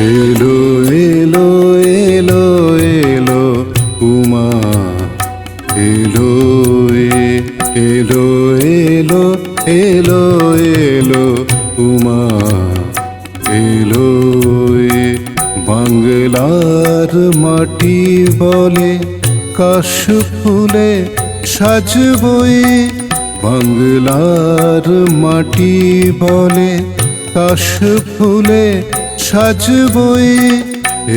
এলো এলো এলো এলো, উমা। এলো এলো এলো এলো এলো, উমা। এলো বাংলার মাটি বলে কাশ ফুলে সাজবই। বাংলার মাটি বলে কাশ ফুলে সাজবই।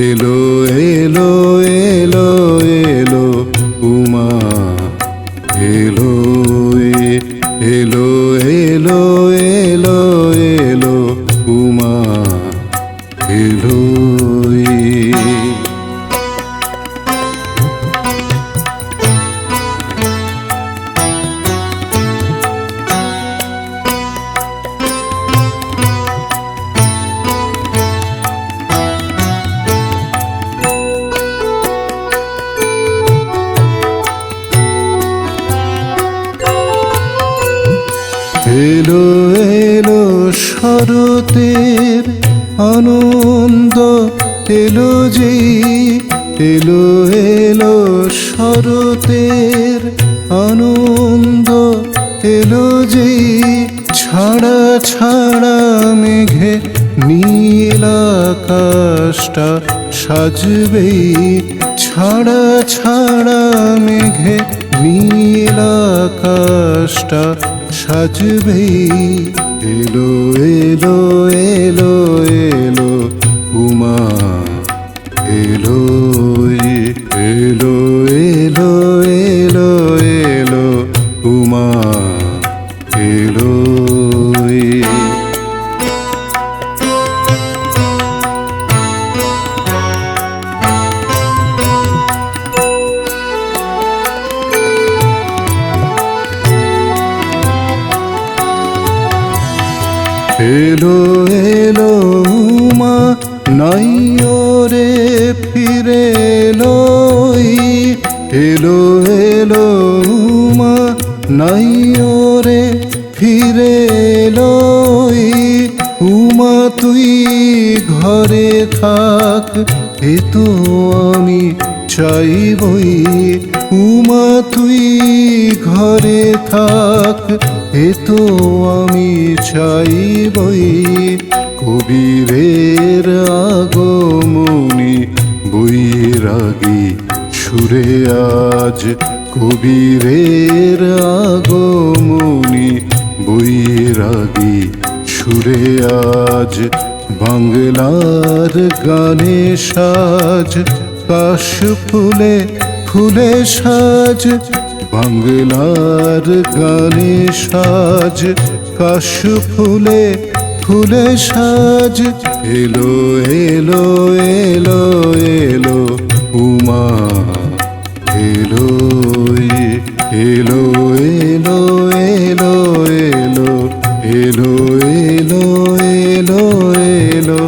এলো এলো এলো এলো, উমা। এলো এলো এলো এলো এলো, উমা। এলো এলো এলো শরতের আনন্দ, এলো যে এলো এলো শরতের আনন্দ, এলো যে ছাড়া ছাড়া মেঘে নীল আকাশটা সাজবে ছাড়া ছাড়া মেঘে নীল আকাশটা সাজবে। এলো এলো এলো এলো উমা। এলো এলো এলো এলো এলো উমা। এলো এলো এলো মা নাই রে ফিরে এলোই। এলো এলো মা নাই রে ফিরে এলোই। উমা, তুই ঘরে থাক, এ তো চাইবই। উমা, তুই ঘরে থাক, এ তো আমি চাইবই। কবিরের আগমনি বৈরাগী সুরে আজ। কবিরের আগমনি বৈরাগী সুরে আজ। বাংলার গানে সাজ। কাশ ফুলে ফুলে সাজ বাংলার গানে সাজ কাশ ফুলে ফুলে সাজ এলো এলো এলো এলো উমা এলো এলো এলো এলো এলো এলো এলো এলো এলো এলো